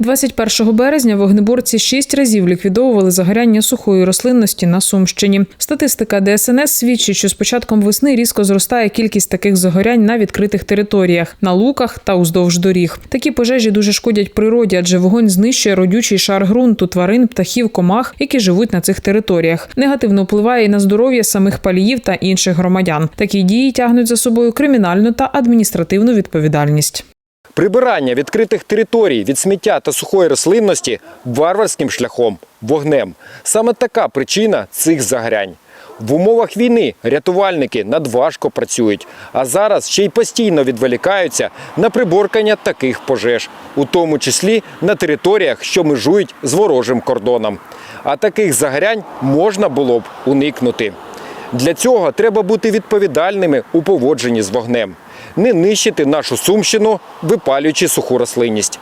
21 березня вогнеборці шість разів ліквідовували загоряння сухої рослинності на Сумщині. Статистика ДСНС свідчить, що з початком весни різко зростає кількість таких загорянь на відкритих територіях, на луках та уздовж доріг. Такі пожежі дуже шкодять природі, адже вогонь знищує родючий шар ґрунту, тварин, птахів, комах, які живуть на цих територіях. Негативно впливає і на здоров'я самих паліїв та інших громадян. Такі дії тягнуть за собою кримінальну та адміністративну відповідальність. Прибирання відкритих територій від сміття та сухої рослинності варварським шляхом вогнем. Саме така причина цих загорянь. В умовах війни рятувальники надважко працюють, а зараз ще й постійно відволікаються на приборкання таких пожеж, у тому числі на територіях, що межують з ворожим кордоном. А таких загорянь можна було б уникнути. Для цього треба бути відповідальними у поводженні з вогнем, не нищити нашу сумщину, випалюючи суху рослинність.